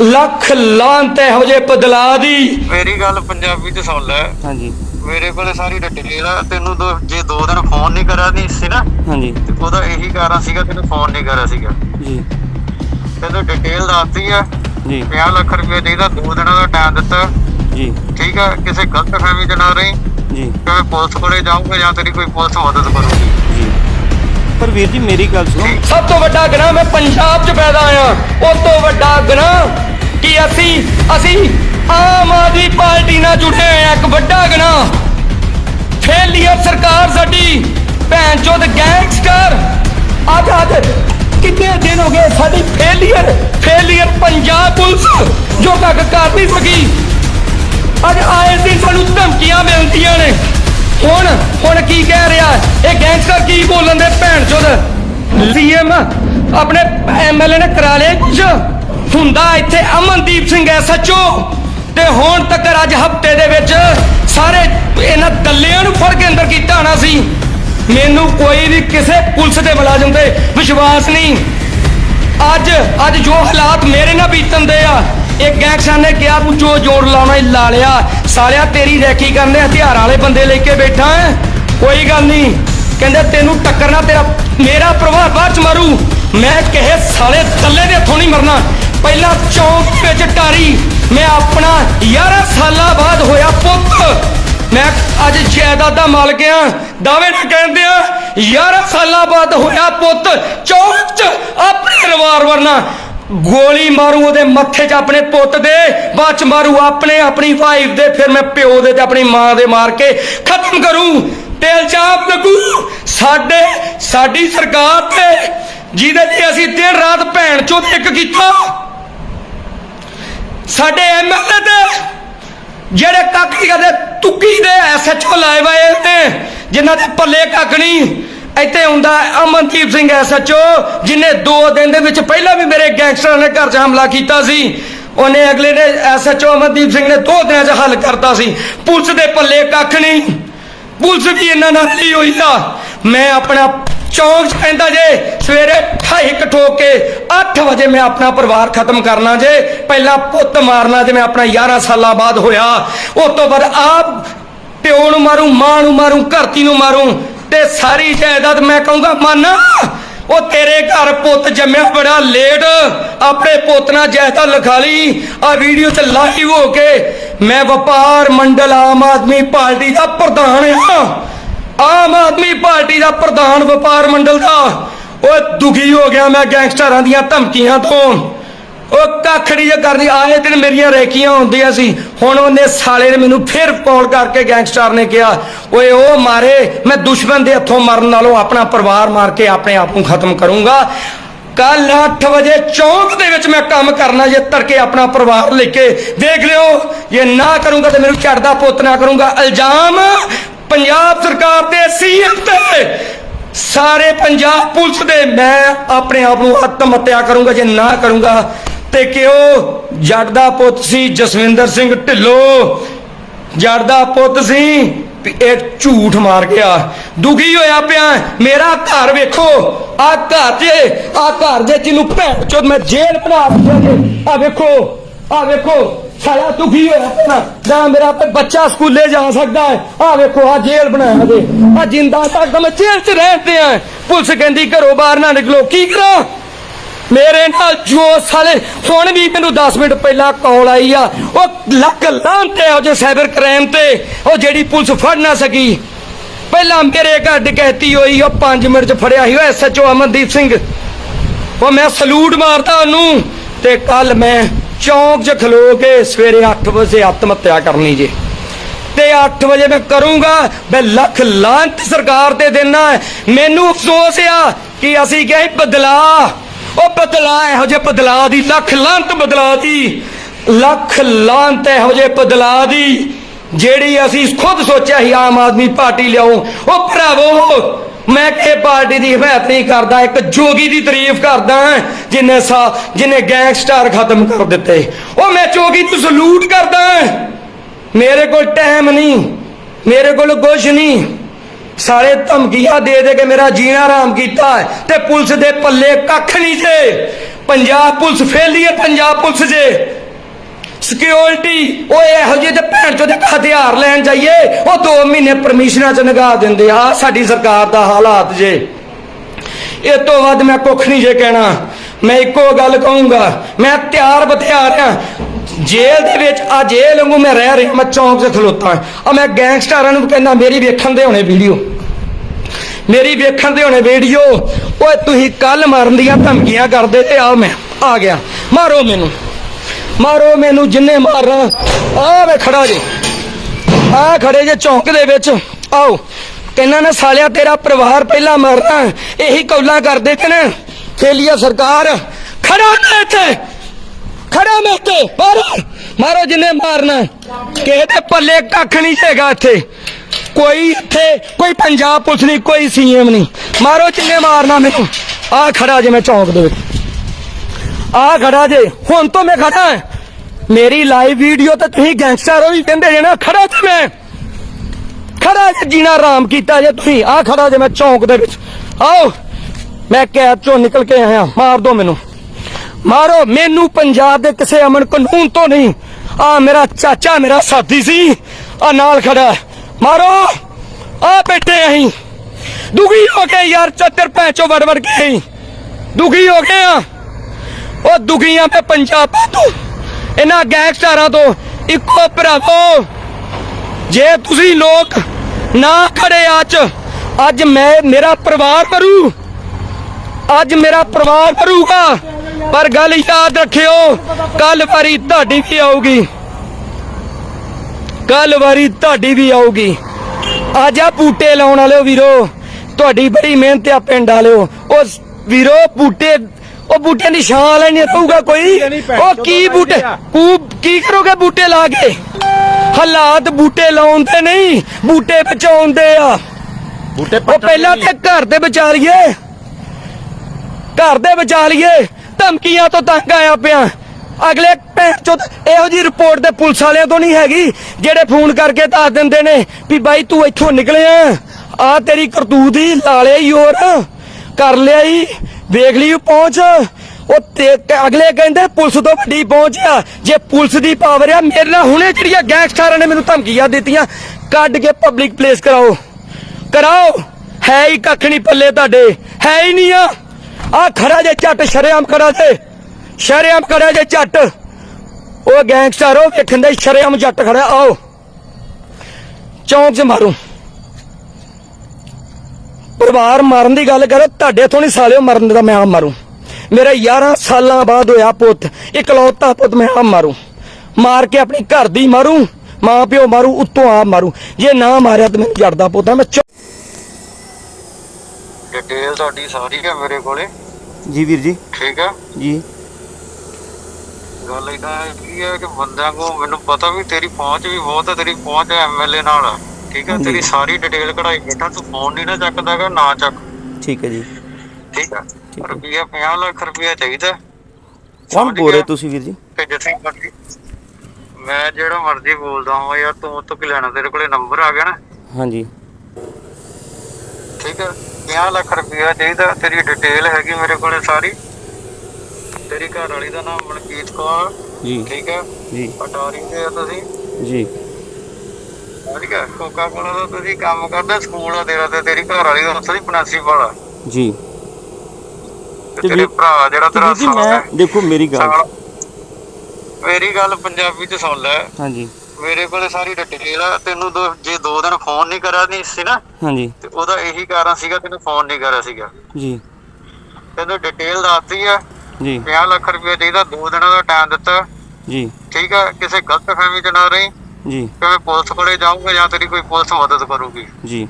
ਲੱਖ ਲਾਂਤ ਇਹੋ ਜੇ ਬਦਲਾ ਦੀ। ਮੇਰੀ ਗੱਲ ਪੰਜਾਬੀ ਚ ਸੁਣ ਲੈ। ਹਾਂਜੀ। ਮੇਰੇ ਕੋਲੇ ਸਾਰੀ ਡਿਟੇਲ ਆ ਤੈਨੂੰ ਦੋ ਜੇ ਦੋ ਦਿਨ ਫੋਨ ਨਹੀਂ ਕਰਿਆ ਨਹੀਂ ਸੀ ਨਾ ਹਾਂਜੀ। ਤੇ ਉਹਦਾ ਇਹੀ ਕਾਰਨ ਸੀਗਾ ਤੈਨੂੰ ਫੋਨ ਨਹੀਂ ਕਰਿਆ ਸੀਗਾ। ਜੀ। ਤੈਨੂੰ ਡਿਟੇਲ ਦੱਸਤੀ ਆ ਜੀ। 50 ਲੱਖ ਰੁਪਏ ਚਾਹੀਦਾ ਦੋ ਦਿਨਾਂ ਦਾ ਟਾਈਮ ਦਿੱਤਾ। ਜੀ। ਠੀਕ ਆ ਕਿਸੇ ਗਲਤ ਫਹਿਮੀ ਚ ਨਾ ਰਹੀ। ਜੀ। ਕਿ ਪੁਲਿਸ ਕੋਲੇ ਜਾਊਂਗਾ ਜਾਂ ਤੇਰੀ ਕੋਈ ਪੁਲਿਸ ਮਦਦ ਕਰੂਗੀ। ਪਰ ਵੀਰ ਜੀ, ਮੇਰੀ ਗੱਲ ਸੁਣੋ। ਸਭ ਤੋਂ ਵੱਡਾ ਗੁਨਾਹ ਮੈਂ ਪੰਜਾਬ 'ਚ ਪੈਦਾ ਆਇਆ। ਉਸ ਤੋਂ ਵੱਡਾ ਗੁਨਾਹ ਕਿ ਅਸੀਂ ਅਸੀਂ ਆਮ ਆਦਮੀ ਪਾਰਟੀ ਨਾਲ ਜੁੜੇ ਹੋਏ ਹਾਂ। ਇੱਕ ਵੱਡਾ ਗੁਨਾਹ। ਫੇਲੀਅਰ ਸਰਕਾਰ ਸਾਡੀ। ਭੈਣ ਚੋਦ ਗੈਂਗਸਟਰ। ਅੱਜ ਅੱਜ ਕਿੰਨੇ ਦਿਨ ਹੋ ਗਏ ਸਾਡੀ ਫੇਲੀਅਰ ਫੇਲੀਅਰ ਪੰਜਾਬ ਪੁਲਿਸ ਜੋ ਤੱਕ ਕਰ ਨਹੀਂ ਸਕੀ। ਅੱਜ ਆਏ ਦਿਨ ਸਾਨੂੰ ਧਮਕੀਆਂ ਮਿਲਦੀਆਂ ਨੇ। ਹੁਣ ਹੁਣ ਕੀ ਕਹਿ ਰਿਹਾ? ਇਹ ਗੈਂਗਸਟਰ ਕੀ ਬੋਲਣ ਦੇ ਭੈਣ ਚੋਦ? ਸੀਐਮ ਆਪਣੇ ਐਮਐਲਏ ਨੇ ਕਰਾ ਲਿਆ ਕੁਝ? ਹੁੰਦਾ ਇੱਥੇ ਅਮਨਦੀਪ ਸਿੰਘ ਐਸਐਚਓ ਤੇ ਹੁਣ ਤੱਕ ਅੱਜ ਹਫ਼ਤੇ ਦੇ ਵਿੱਚ ਸਾਰੇ ਇਹਨਾਂ ਦੱਲਿਆਂ ਨੂੰ ਫੜ ਕੇ ਅੰਦਰ ਕੀਤਾ ਹੋਣਾ ਸੀ। ਮੈਨੂੰ ਕੋਈ ਵੀ ਕਿਸੇ ਪੁਲਿਸ ਦੇ ਮੁਲਾਜ਼ਮ ਤੇ ਵਿਸ਼ਵਾਸ ਨਹੀਂ। ਅੱਜ ਅੱਜ ਜੋ ਹਾਲਾਤ ਮੇਰੇ ਨਾਲ ਬੀਤਣ ਦੇ ਆ, ਇਹ ਗੈਂਗਸਟਰ ਨੇ ਕਿਹਾ ਤੂੰ ਜੋ ਜੋੜ ਲਾਉਣਾ ਹੀ ਲਾ ਲਿਆ। ਸਾਲਿਆ, ਤੇਰੀ ਰੈਕੀ ਕਰਨੇ ਹਥਿਆਰ ਵਾਲੇ ਬੰਦੇ ਲੈ ਕੇ ਬੈਠਾ ਹੈ। ਕੋਈ ਗੱਲ ਨਹੀਂ ਕਹਿੰਦੇ ਤੈਨੂੰ ਟੱਕਰਨਾ ਤੇਰਾ, ਮੇਰਾ ਪ੍ਰਭਾਵ ਬਾਅਦ ਚ ਮਾਰੂ। ਮੈਂ ਕਿਸੇ ਸਾਲੇ ਥੱਲੇ ਦੇ ਹੱਥੋਂ ਨਹੀਂ ਮਰਨਾ। ਪਹਿਲਾਂ ਚੌਂਕ ਵਿੱਚ ਟਾਰੀ। ਮੈਂ ਆਪਣਾ 11 ਸਾਲਾਂ ਬਾਅਦ ਹੋਇਆ ਪੁੱਤ। ਮੈਂ ਅੱਜ ਜਾਇਦਾਦ ਦਾ ਮਾਲਕ ਆ। ਦਾਅਵੇ ਨਾਲ ਕਹਿੰਦੇ ਆ 11 ਸਾਲਾਂ ਬਾਅਦ ਹੋਇਆ ਪੁੱਤ। ਚੌਂਕ 'ਚ ਆਪਣੇ ਰਿਵਾਲਵਰ ਨਾਲ ਗੋਲੀ ਮਾਰੂ ਉਹਦੇ ਮੱਥੇ 'ਚ ਆਪਣੇ ਪੁੱਤ ਦੇ, ਬਾਅਦ 'ਚ ਮਾਰੂ ਆਪਣੇ, ਆਪਣੀ ਵਾਈਫ ਦੇ, ਫਿਰ ਮੈਂ ਪਿਓ ਦੇ ਤੇ ਆਪਣੀ ਮਾਂ ਦੇ ਮਾਰ ਕੇ ਖਤਮ ਕਰੂੰ। ਤੇ ਇਲਜ਼ਾਮ ਲੱਗੂ। ਸਾਡੇ, ਸਾਡੀ ਸਰਕਾਰ ਤੇ, ਜਿਹਦੇ ਤੇ ਅਸੀਂ ਦਿਨ ਰਾਤ ਭੈਣ ਚੋਂ ਇੱਕ ਕੀਤਾ। ਸਾਡੇ ਐਮਐਲਏ ਤੇ, ਜਿਹੜੇ ਕੱਖ ਨਹੀਂ ਕਰਦੇ ਦੇ ਐਸਐਚਓ ਲਾਏ ਹੋਏ ਨੇ, ਜਿਨ੍ਹਾਂ ਦੇ ਪੱਲੇ ਕੱਖ ਨਹੀਂ ਇੱਥੇ ਹੁੰਦਾ ਅਮਨਦੀਪ ਸਿੰਘ ਐਸਐਚਓ, ਜਿਨੇ 2 ਦਿਨ ਦੇ ਵਿੱਚ ਪਹਿਲਾਂ ਵੀ ਮੇਰੇ ਗੈਂਗਸਟਰਾਂ ਨੇ ਘਰ 'ਚ ਹਮਲਾ ਕੀਤਾ ਸੀ। ਉਹਨੇ ਅਗਲੇ ਨੇ ਐਸਐਚਓ ਅਮਨਦੀਪ ਸਿੰਘ ਨੇ 2 ਦਿਨਾਂ 'ਚ ਹੱਲ ਕਰਤਾ ਸੀ। ਪੁਲਿਸ ਦੇ ਪੱਲੇ ਕੱਖ ਨਹੀਂ। ਪੁਲਿਸ ਵੀ ਇਹਨਾਂ ਨਾਲ ਨਹੀਂ ਹੋਈ ਆ ਮੈਂ ਆਪਣਾ ਚੌਂਕ ਕਹਿੰਦਾ ਜੇ, ਸਵੇਰੇ ਠਾਈ ਠੋਕ ਕੇ 8 ਵਜੇ ਮੈਂ ਆਪਣਾ ਪਰਿਵਾਰ ਖਤਮ ਕਰਨਾ ਜੇ, ਪਹਿਲਾਂ ਪੁੱਤ ਮਾਰਨਾ ਜੇ ਮੈਂ ਆਪਣਾ 11 ਸਾਲਾਂ ਬਾਅਦ ਹੋਇਆ। ਉਸ ਤੋਂ ਬਾਅਦ ਆਪ ਪਿਓ ਨੂੰ ਮਾਰੂ, ਮਾਂ ਨੂੰ ਮਾਰੂ ਘਰਤੀ ਨੂੰ ਮਾਰੂ। ਤੇ ਸਾਰੀ ਜਾਇਦਾਦ ਮੈਂ ਕਹੂੰਗਾ, ਮੰਨ। ਉਹ ਤੇਰੇ ਘਰ ਪੁੱਤ ਜੰਮਿਆ ਬੜਾ ਲੇਟ ਆਪਣੇ ਪੁੱਤ ਨਾਲ ਜਾਇਦਾਦ ਲਿਖਾ ਲਈ। ਆ ਵੀਡੀਓ ਤੇ ਲਾਈਵ ਹੋ ਕੇ ਮੈਂ ਵਪਾਰ ਮੰਡਲ ਆਮ ਆਦਮੀ ਪਾਰਟੀ ਦਾ ਪ੍ਰਧਾਨ ਆ। ਆਮ ਆਦਮੀ ਪਾਰਟੀ ਦਾ ਪ੍ਰਧਾਨ ਵਪਾਰ ਮੰਡਲ ਦਾ। ਓਏ ਦੁਖੀ ਹੋ ਗਿਆ ਮੈਂ ਗੈਂਗਸਟਰਾਂ ਦੀਆਂ ਧਮਕੀਆਂ ਤੋਂ। ਉਹ ਕੱਖ ਨਹੀਂ ਜੇ ਕਰਦੀ ਆਏ ਦਿਨ ਮੇਰੀਆਂ ਰੈਕੀਆਂ ਹੁੰਦੀਆਂ ਸੀ। ਹੁਣ ਉਹਨੇ ਸਾਲੇ ਨੇ ਮੈਨੂੰ ਫਿਰ ਕਾਲ ਕਰਕੇ ਗੈਂਗਸਟਰ ਨੇ ਕਿਹਾ, ਓਏ, ਉਹ ਮਾਰੇ, ਮੈਂ ਦੁਸ਼ਮਣ ਦੇ ਹੱਥੋਂ ਮਰਨ ਨਾਲੋਂ ਆਪਣਾ ਪਰਿਵਾਰ ਮਾਰ ਕੇ ਆਪਣੇ ਆਪ ਨੂੰ ਖਤਮ ਕਰੂੰਗਾ। ਕੱਲ 8 ਵਜੇ ਚੌਂਕ ਦੇ ਵਿੱਚ ਮੈਂ ਕੰਮ ਕਰਨਾ, ਜੇ ਤੜਕੇ ਆਪਣਾ ਪਰਿਵਾਰ ਲੈ ਕੇ ਦੇਖ ਲਿਓ। ਜੇ ਨਾ ਕਰੂੰਗਾ ਤੇ ਮੈਨੂੰ ਝੜਦਾ ਪੁੱਤ ਨਾ ਕਰੂੰਗਾ। ਇਲਜ਼ਾਮ ਪੰਜਾਬ ਸਰਕਾਰ ਦੇ ਸੀਐਮ ਤੇ। ਸਾਰੇ ਪੰਜਾਬ ਪੁਲਿਸ ਦੇ, ਮੈਂ ਆਪਣੇ ਆਪ ਨੂੰ ਆਤਮ ਹੱਤਿਆ ਕਰੂੰਗਾ, ਜੇ ਨਾ ਕਰੂੰਗਾ ਤੇ ਕਿਉਂ ਜੱਟ ਦਾ ਪੁੱਤ ਸੀ ਜਸਵਿੰਦਰ ਸਿੰਘ ਢਿੱਲੋਂ? ਜੱਟ ਦਾ ਪੁੱਤ ਸੀ ਇਹ ਝੂਠ ਮਾਰ ਗਿਆ। ਦੁਖੀ ਹੋਇਆ ਪਿਆ, ਮੇਰਾ ਘਰ ਵੇਖੋ। ਆ ਘਰ ਜੇ ਆ ਘਰ ਜੇ ਜਿਹਨੂੰ ਭੈਣ ਚੋਦ ਮੈਂ ਜੇਲ੍ਹ ਬਣਾ ਦਿੱਤਾ ਜੇ ਆ ਵੇਖੋ ਆ ਵੇਖੋ, ਸਾਲਾ ਦੁਖੀ ਹੋਇਆ ਪਿਆ। ਨਾ ਮੇਰਾ ਬੱਚਾ ਸਕੂਲੇ ਜਾ ਸਕਦਾ ਹੈ। ਆ ਵੇਖੋ ਆ ਜੇਲ੍ਹ ਬਣਾਇਆ ਜੇ। ਆ ਜਿੰਦਾ ਤੱਕ ਮੈਂ ਜੇਲ੍ਹ 'ਚ ਰਹਿੰਦੇ ਆ ਪੁਲਿਸ ਕਹਿੰਦੀ ਘਰੋਂ ਬਾਹਰ ਨਾ ਨਿਕਲੋ। ਕੀ ਕਰਾਂ? ਮੇਰੇ ਨਾਲ ਜੋ ਸਾਲੇ ਹੁਣ ਵੀ ਮੈਨੂੰ 10 ਮਿੰਟ ਪਹਿਲਾਂ ਕਾਲ ਆਈ ਆ। ਉਹ ਲੱਕ ਲਾਂਤੇ ਉਹ ਜੇ ਸਾਈਬਰ ਕ੍ਰਾਈਮ ਤੇ। ਉਹ ਜਿਹੜੀ ਪੁਲਿਸ ਫੜ ਨਾ ਸਕੀ। ਪਹਿਲਾਂ ਮੇਰੇ ਘਰ ਡਕੈਤੀ ਹੋਈ, ਉਹ 5 ਮਿੰਟ ਚ ਫੜਿਆ ਸੀ। ਉਹ ਐਸਐਚਓ ਅਮਨਦੀਪ ਸਿੰਘ। ਉਹ ਮੈਂ ਸਲੂਟ ਮਾਰਦਾ ਉਹਨੂੰ। ਤੇ ਕੱਲ ਮੈਂ ਚੌਂਕ 'ਚ ਖਲੋ ਕੇ ਸਵੇਰੇ 8 ਵਜੇ ਆਤਮ ਹੱਤਿਆ ਕਰਨੀ ਜੇ। ਤੇ 8 ਵਜੇ ਮੈਂ ਕਰੂੰਗਾ। ਮੈਂ ਲੱਖ ਲਾਂਤ ਸਰਕਾਰ ਤੇ ਦੇਣਾ ਮੈਨੂੰ ਅਫਸੋਸ ਆ ਕਿ ਅਸੀਂ ਗਏ ਬਦਲਾ। ਉਹ ਬਦਲਾ ਇਹੋ ਜਿਹੇ ਬਦਲਾ ਦੀ ਲੱਖ ਲਾਂਤ ਬਦਲਾ ਦੀ ਲੱਖ ਲਾਂਤ ਇਹੋ ਜਿਹੇ ਬਦਲਾ ਦੀ ਜਿਹੜੀ ਅਸੀਂ ਖੁਦ ਸੋਚਿਆ ਸੀ ਆਮ ਆਦਮੀ ਪਾਰਟੀ ਲਿਆਉ ਉਹ ਭਰਾਵੋ ਮੈਂ ਕਿ ਪਾਰਟੀ ਦੀ ਹਮਾਇਤ ਨਹੀਂ ਕਰਦਾ ਇੱਕ ਜੋਗੀ ਦੀ ਤਾਰੀਫ ਕਰਦਾ ਹਾਂ, ਜਿਨੇ ਸਾ ਜਿਨੇ ਗੈਂਗਸਟਰ ਖਤਮ ਕਰ ਦਿੱਤੇ। ਉਹ ਮੈਂ ਜੋਗੀ ਨੂੰ ਸਲੂਟ ਕਰਦਾ ਮੇਰੇ ਕੋਲ ਟਾਈਮ ਨਹੀਂ ਮੇਰੇ ਕੋਲ ਕੁਝ ਨਹੀਂ। ਸਾਲੇ ਧਮਕੀਆਂ ਦੇ ਦੇ ਕੇ ਮੇਰਾ ਜੀਣਾ ਆਰਾਮ ਕੀਤਾ ਤੇ ਪੁਲਿਸ ਦੇ ਪੱਲੇ ਕੱਖ ਨਹੀਂ ਜੇ। ਪੰਜਾਬ ਪੁਲਿਸ ਫੇਲੀ ਹੈ, ਪੰਜਾਬ ਪੁਲਿਸ ਜੇ। ਸਿਕਿਉਰਿਟੀ ਓਏ ਇਹੋ ਜਿਹੇ ਤੇ ਭੈਣ ਚੋਂ ਦੇ ਹਥਿਆਰ ਲੈਣ ਜਾਈਏ, ਉਹ 2 ਮਹੀਨੇ ਪਰਮਿਸ਼ਨਾਂ ਚ ਨਗਾ ਦਿੰਦੇ ਆ, ਸਾਡੀ ਸਰਕਾਰ ਦਾ ਹਾਲਾਤ ਜੇ। ਇਹ ਤੋਂ ਵੱਧ ਮੈਂ ਕੁੱਖ ਨਹੀਂ ਜੇ ਕਹਿਣਾ। ਮੈਂ ਇੱਕੋ ਗੱਲ ਕਹੂੰਗਾ, ਮੈਂ ਤਿਆਰ ਬਥਿਆਰ ਆ। ਜੇਲ੍ਹ ਦੇ ਵਿੱਚ ਆ ਜੇਲ੍ਹ ਵਾਂਗੂ ਮੈਂ ਰਹਿ ਰਿਹਾ, ਮੈਂ ਚੌਂਕ 'ਚ ਖਲੋਤਾ ਆ ਮੈਂ ਗੈਂਗਸਟਰਾਂ ਨੂੰ ਕਹਿੰਦਾ, ਮੇਰੀ ਵੇਖਣ ਦੇ ਹੋਣੇ ਵੀਡੀਓ। ਮੇਰੀ ਵੇਖਣ ਦੇ ਹੋਣੇ ਵੀਡੀਓ। ਓਏ, ਤੁਸੀਂ ਕੱਲ ਮਾਰਨ ਦੀਆਂ ਧਮਕੀਆਂ ਕਰਦੇ ਤੇ ਆ ਮੈਂ, ਆ ਗਿਆ। ਮਾਰੋ ਮੈਨੂੰ। ਮਾਰੋ ਮੈਨੂੰ ਜਿੰਨੇ ਮਾਰਨਾ ਆ ਵੇ ਖੜਾ ਜੇ। ਆ ਖੜੇ ਜੇ ਚੌਂਕ ਦੇ ਵਿੱਚ। ਆਓ, ਕਹਿੰਦਾ ਨਾ, ਸਾਲਿਆ, ਤੇਰਾ ਪਰਿਵਾਰ ਪਹਿਲਾਂ ਮਰਨਾ। ਇਹੀ ਕੌਲਾਂ ਕਰਦੇ ਤੇ ਨਾ। ਫੇਲੀਆ ਸਰਕਾਰ। ਖੜਾ ਇੱਥੇ। ਖੜਾ ਮੈਂ ਇੱਥੇ ਮਾਰੋ ਮਾਰੋ ਜਿੰਨੇ ਮਾਰਨਾ ਕਿਸੇ ਦੇ ਪੱਲੇ ਕੱਖ ਨਹੀਂ ਹੈਗਾ ਇੱਥੇ। ਕੋਈ ਇੱਥੇ, ਕੋਈ ਪੰਜਾਬ ਪੁਲਿਸ ਨਹੀਂ, ਕੋਈ ਸੀਐਮ ਨਹੀਂ। ਮਾਰੋ ਜਿੰਨੇ ਮਾਰਨਾ ਮੈਨੂੰ। ਆ ਖੜਾ ਜੇ ਮੈਂ ਚੌਂਕ ਦੇ ਵਿੱਚ। ਆ ਖੜਾ ਜੇ। ਹੁਣ ਤੋਂ ਮੈਂ ਖੜਾ ਮੇਰੀ ਲਾਈਵ ਵੀਡੀਓ ਤੇ ਤੁਸੀਂ ਗੈਂਗਸਟਰ ਹੋ ਵੀ ਕਹਿੰਦੇ ਜੇ ਨਾ, ਖੜਾ ਤੇ ਮੈਂ। ਖੜਾ ਜੇ ਜੀਣਾ ਆਰਾਮ ਕੀਤਾ ਜੇ ਤੁਸੀਂ। ਆ ਖੜਾ ਜੇ ਮੈਂ ਚੌਂਕ ਦੇ ਵਿੱਚ। ਆਓ। ਮੈਂ ਕੈਦ ਚੋਂ ਨਿਕਲ ਕੇ ਆਇਆ। ਮਾਰ ਦੋ ਮੈਨੂੰ। ਮਾਰੋ, ਮੈਨੂੰ ਪੰਜਾਬ ਦੇ ਕਿਸੇ ਅਮਨ ਕਾਨੂੰਨ ਤੋਂ ਨਹੀਂ। ਆ ਮੇਰਾ ਚਾਚਾ, ਮੇਰਾ ਸਾਥੀ ਸੀ, ਆ ਨਾਲ ਖੜਾ ਮਾਰੋ, ਆ ਬੈਠੇ ਅਹੀਂ ਦੁਖੀ ਹੋ ਕੇ ਯਾਰ ਚੱਤਰ ਪੈਚੋ ਵੜ ਵੜ ਕੇ ਅਹੀਂ ਦੁਖੀ ਹੋ ਗਏ ਆ। ਉਹ ਦੁਖੀਆਂ ਮੈਂ ਪੰਜਾਬਾਂ ਤੋਂ, ਇਹਨਾਂ ਗੈਂਗਸਟਰਾਂ ਤੋਂ। ਇੱਕੋ ਭਰਾਵੋ, ਜੇ ਤੁਸੀਂ ਲੋਕ ਨਾ ਖੜੇ ਅੱਜ ਅੱਜ ਮੈਂ, ਮੇਰਾ ਪਰਿਵਾਰ ਭਰੂ ਅੱਜ ਮੇਰਾ ਪਰਿਵਾਰ ਭਰੂਗਾ ਪਰ ਗੱਲ ਯਾਦ ਰੱਖਿਓ ਕੱਲ ਵਾਰੀ ਤੁਹਾਡੀ ਵੀ ਆਊਗੀ। ਕੱਲ ਵਾਰੀ ਤੁਹਾਡੀ ਵੀ ਆਊਗੀ। ਅੱਜ ਆ ਬੂਟੇ ਲਾਉਣ ਵਾਲਿਓ ਵੀਰੋ ਤੁਹਾਡੀ ਬੜੀ ਮਿਹਨਤ ਆ ਪਿੰਡ ਵਾਲਿਓ। ਉਹ ਵੀਰੋ ਬੂਟੇ ਉਹ ਬੂਟਿਆਂ ਦੀ ਛਾਂ ਲੈਣੀ ਰਹੂਗਾ ਕੋਈ? ਉਹ ਕੀ ਬੂਟੇ ਕੂ ਕੀ ਕਰੋਗੇ ਬੂਟੇ ਲਾ ਕੇ? ਹਾਲਾਤ ਬੂਟੇ ਲਾਉਣ ਤੇ ਨਹੀਂ ਬੂਟੇ ਬਚਾਉਣ ਦੇ ਆ। ਬੂਟੇ ਉਹ ਪਹਿਲਾਂ ਤੇ ਘਰ ਦੇ ਬਚਾ ਲਈਏ। ਘਰ ਦੇ ਬਚਾ ਲਈਏ। ਧਮਕੀਆਂ ਤੋਂ ਤੰਗ ਆਇਆ ਪਿਆ। ਅਗਲੇ ਭੈਣ ਚੋਦ ਇਹੋ ਜੀ ਰਿਪੋਰਟ ਤੇ ਪੁਲਿਸ ਵਾਲਿਆਂ ਤੋਂ ਨਹੀਂ ਹੈਗੀ, ਜਿਹੜੇ ਫੋਨ ਕਰਕੇ ਦੱਸ ਦਿੰਦੇ ਨੇ ਵੀ ਬਾਈ ਤੂੰ ਇੱਥੋਂ ਨਿਕਲਿਆ। ਆ ਤੇਰੀ ਕਰਤੂਤ ਹੀ ਲਾਲੇ ਹੀ ਕਰ ਲਿਆ ਹੀ ਵੇਖ ਲਈ ਪਹੁੰਚ। ਉਹ ਤੇ ਅਗਲੇ ਕਹਿੰਦੇ ਪੁਲਿਸ ਤੋਂ ਵੱਡੀ ਪਹੁੰਚ ਆ। ਜੇ ਪੁਲਿਸ ਦੀ ਪਾਵਰ ਆ, ਮੇਰੇ ਨਾਲ ਹੁਣੇ ਜਿਹੜੀਆਂ ਗੈਂਗਸਟਰਾਂ ਨੇ ਮੈਨੂੰ ਧਮਕੀਆਂ ਦਿੱਤੀਆਂ, ਕੱਢ ਕੇ ਪਬਲਿਕ ਪਲੇਸ ਕਰਾਓ। ਕਰਾਓ। ਹੈ ਹੀ ਕੱਖ ਨਹੀਂ ਪੱਲੇ ਤੁਹਾਡੇ। ਹੈ ਹੀ ਨਹੀਂ ਆ। ਆ ਖੜਾ ਜੇ ਚੱਟ ਸ਼ਰੇਆਮ ਖੜਾ ਜੇ। ਸ਼ਰੇਆਮ ਖੜਾ ਜੇ ਚੱਟ ਉਹ ਗੈਂਗਸਟਰ ਉਹ ਵੇਖਣ ਦੇ ਸ਼ਰੇਆਮ ਜੱਟ ਖੜਾ ਆਓ। ਚੌਂਕ 'ਚ ਮਾਰੂ। ਪਰਿਵਾਰ ਮਾਰਨ ਦੀ ਗੱਲ ਕਰੋ ਤੁਹਾਡੇ ਤੋਂ ਨਹੀਂ ਸਾਲਿਓ ਮਰਨ ਦਾ ਮੈਂ ਆਪ ਮਾਰੂ। ਮੇਰਾ 11 ਸਾਲਾਂ ਬਾਅਦ ਹੋਇਆ ਪੁੱਤ ਇਕਲੌਤਾ ਪੁੱਤ ਮੈਂ ਆਮ ਮਾਰੂ। ਮਾਰ ਕੇ ਆਪਣੀ ਘਰ ਦੀ ਮਾਰੂ ਮਾਂ ਪਿਓ ਮਾਰੂ ਉੱਤੋਂ ਆਪ ਮਾਰੂ। ਜੇ ਨਾ ਮਾਰਿਆ ਤਾਂ ਮੈਨੂੰ ਜੜਦਾ ਪੁੱਤ ਆ, ਮੈਂ ਡਿਟੇਲ ਤੁਹਾਡੀ ਸਾਰੀ ਹੈ ਮੇਰੇ ਕੋਲੇ। ਜੀ ਵੀਰ ਜੀ। ਠੀਕ ਹੈ ਜੀ। ਗੱਲ ਕੀ ਹੈ ਕਿ ਬੰਦਿਆਂ ਕੋ ਮੈਨੂੰ ਪਤਾ ਵੀ ਤੇਰੀ ਪਹੁੰਚ ਵੀ ਬਹੁਤ ਹੈ ਤੇਰੀ ਪਹੁੰਚ ਐਮਐਲਏ ਨਾਲ ਆ, ਠੀਕ ਹੈ। ਤੇਰੀ ਸਾਰੀ ਡਿਟੇਲ ਕਢਾਈ ਬੈਠਾ ਤੂੰ ਫੋਨ ਨਹੀਂ ਨਾ ਚੱਕਦਾਗਾ ਨਾ ਚੱਕ। ਠੀਕ ਹੈ ਜੀ। ਠੀਕ ਹੈ। ਰੁਪਈਆ 50 ਲੱਖ ਰੁਪਈਆ ਚਾਹੀਦਾ। ਕੌਣ ਬੋਲ ਰਹੇ? ਤੁਸੀਂ ਵੀਰ ਜੀ? ਤੇ ਜਿੱਥੇ ਮਰਜ਼ੀ ਮੈਂ ਜਿਹੜਾ ਮਰਜ਼ੀ ਬੋਲਦਾ ਹਾਂ ਯਾਰ ਤੂੰ ਤੋਂ ਕੀ ਲੈਣਾ? ਤੇਰੇ ਕੋਲੇ ਨੰਬਰ ਆ ਗਿਆ ਨਾ। ਹਾਂਜੀ। ਠੀਕ ਹੈ 50 ਲੱਖ ਰੁਪਇਆ ਚਾਹੀਦਾ। ਤੇਰੀ ਡਿਟੇਲ ਹੈਗੀ ਮੇਰੇ ਕੋਲੇ ਸਾਰੀ। ਤੇਰੀ ਘਰ ਵਾਲੀ ਦਾ ਨਾਮ ਮਨਕੀਤ ਕੌਰ। ਜੀ। ਠੀਕ ਹੈ? ਜੀ। ਅਟਾਰੀ ਦੇ ਆ ਤੁਸੀਂ। ਜੀ। ਠੀਕ ਹੈ? ਕੋਕਾ ਕੋਲਾ ਦਾ ਤੁਸੀਂ ਕੰਮ ਕਰਦੇ ਸਕੂਲ ਆ ਤੇਰਾ ਤੇ ਤੇਰੀ ਘਰ ਵਾਲੀ ਦਾ ਦੀ ਪ੍ਰਿੰਸੀਪਲ ਆ ਜੀ। ਤੇ ਤੇਰੇ ਵੀ- ਭਰਾ ਜਿਹੜਾ ਤੇਰਾ ਮੈਂ ਦੇਖੋ ਮੇਰੀ ਗੱਲ। ਮੇਰੀ ਗੱਲ ਪੰਜਾਬੀ ਚ ਸੁਣ ਲੈ। ਹਾਂਜੀ। ਮੇਰੇ ਕੋਲੇ ਸਾਰੀ ਡਿਟੇਲ ਆ ਤੈਨੂੰ ਦੋ ਜੇ ਦੋ ਦਿਨ ਫੋਨ ਨਹੀਂ ਕਰਿਆ ਨਹੀਂ ਸੀ ਨਾ ਹਾਂਜੀ। ਤੇ ਉਹਦਾ ਇਹੀ ਕਾਰਨ ਸੀਗਾ ਤੈਨੂੰ ਫੋਨ ਨਹੀਂ ਕਰਿਆ ਸੀਗਾ। ਜੀ। ਤੈਨੂੰ ਡਿਟੇਲ ਦੱਸਤੀ ਆ ਜੀ। 50 ਲੱਖ ਰੁਪਏ ਚਾਹੀਦਾ ਦੋ ਦਿਨਾਂ ਦਾ ਟਾਈਮ ਦਿੱਤਾ। ਜੀ। ਠੀਕ ਆ ਕਿਸੇ ਗਲਤ ਫਹਿਮੀ ਚ ਨਾ ਰਹੀ। ਜੀ। ਕਿਵੇਂ ਪੁਲਿਸ ਕੋਲੇ ਜਾਊਂਗਾ ਜਾਂ ਤੇਰੀ ਕੋਈ ਪੁਲਿਸ ਮਦਦ ਕਰੂਗੀ। ਜੀ।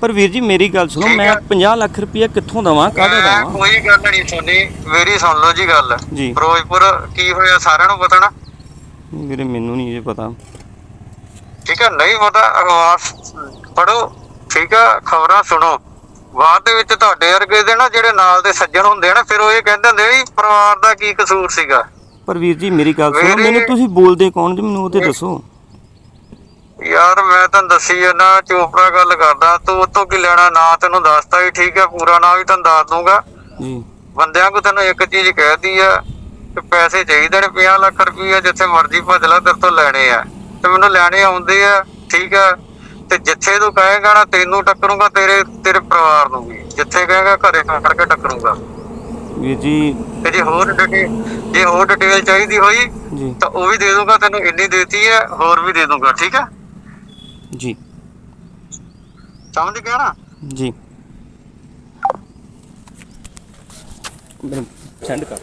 ਪਰ ਵੀਰ ਜੀ ਮੇਰੀ ਗੱਲ ਸੁਣੋ ਮੈਂ ਹੈ। 50 ਲੱਖ ਰੁਪਇਆ ਕਿੱਥੋਂ ਦਵਾਂ ਕਾਹਦਾ ਦਵਾਂ? ਕੋਈ ਗੱਲ ਨਹੀਂ ਸੁਣੀ ਮੇਰੀ ਸੁਣ ਲਓ ਜੀ ਗੱਲ। ਜੀ। ਫਿਰੋਜ਼ਪੁਰ ਕੀ ਹੋਇਆ ਸਾਰਿਆਂ ਨੂੰ ਪਤਾ ਨਾ? ਵੀਰੇ ਮੈਨੂੰ ਨਹੀਂ ਇਹ ਪਤਾ। ਠੀਕ ਆ ਨਹੀਂ ਪਤਾ ਅਖਬਾਰ ਪੜੋ ਠੀਕ ਆ ਖਬਰਾਂ ਸੁਣੋ। ਬਾਅਦ ਦੇ ਵਿੱਚ ਤੁਹਾਡੇ ਵਰਗੇ ਦੇ ਨਾ ਜਿਹੜੇ ਨਾਲ ਦੇ ਸੱਜਣ ਹੁੰਦੇ ਆ ਨਾ ਫਿਰ ਉਹ ਇਹ ਕਹਿੰਦੇ ਹੁੰਦੇ ਵੀ ਪਰਿਵਾਰ ਦਾ ਕੀ ਕਸੂਰ ਸੀਗਾ। ਪਰ ਵੀਰ ਜੀ ਮੇਰੀ ਗੱਲ ਸੁਣੋ ਮੈਨੂੰ ਤੁਸੀਂ ਬੋਲਦੇ ਕੌਣ ਜੀ? ਮੈਨੂੰ ਉਹ ਤੇ ਦੱਸੋ। ਯਾਰ ਮੈਂ ਤੈਨੂੰ ਦੱਸੀ ਨਾ ਚੋਪੜਾ ਗੱਲ ਕਰਦਾ ਤੂੰ ਉਤੋਂ ਕੀ ਲੈਣਾ? ਨਾ ਤੈਨੂੰ ਦੱਸਤਾ ਹੀ ਠੀਕ ਹੈ ਪੂਰਾ ਨਾਂ ਵੀ ਤੈਨੂੰ ਦੱਸ ਦੂੰਗਾ ਜੀ। ਬੰਦਿਆਂ ਕੋ ਤੈਨੂੰ ਇੱਕ ਚੀਜ਼ ਕਹਿਤੀ ਆ ਕਿ ਪੈਸੇ ਚਾਹੀਦੇ ਨੇ 50 ਲੱਖ ਰੁਪਈਆ ਜਿੱਥੇ ਮਰਜ਼ੀ ਭੱਜ ਲੈ ਤੇਰੇ ਤੋਂ ਲੈਣੇ ਆ। ਤੇ ਮੈਨੂੰ ਲੈਣੇ ਆਉਂਦੇ ਆ ਠੀਕ ਆ। ਤੇ ਜਿੱਥੇ ਤੂੰ ਕਹੇਗਾ ਨਾ ਤੈਨੂੰ ਟੱਕਰੂਗਾ ਤੇਰੇ ਤੇਰੇ ਪਰਿਵਾਰ ਨੂੰ ਵੀ। ਜਿੱਥੇ ਕਹੇਗਾ ਘਰੇ ਫੜ ਕੇ ਟੱਕਰੂਗਾ। ਵੀਰ ਜੀ। ਤੇ ਜੇ ਹੋਰ ਡਿਟੇਲ ਜੇ ਹੋਰ ਡਿਟੇਲ ਚਾਹੀਦੀ ਹੋਈ ਜੀ। ਤਾਂ ਉਹ ਵੀ ਦੇ ਦੂੰਗਾ ਤੈਨੂੰ ਇੰਨੀ ਦੇਤੀ ਹੈ ਹੋਰ ਵੀ ਦੇ ਦੂੰਗਾ ਠੀਕ ਹੈ ਜੀ। ਸਮਝ ਗਿਆ ਨਾ? ਜੀ। ਮੈਨੂੰ ਸੈਂਡ ਕਰ।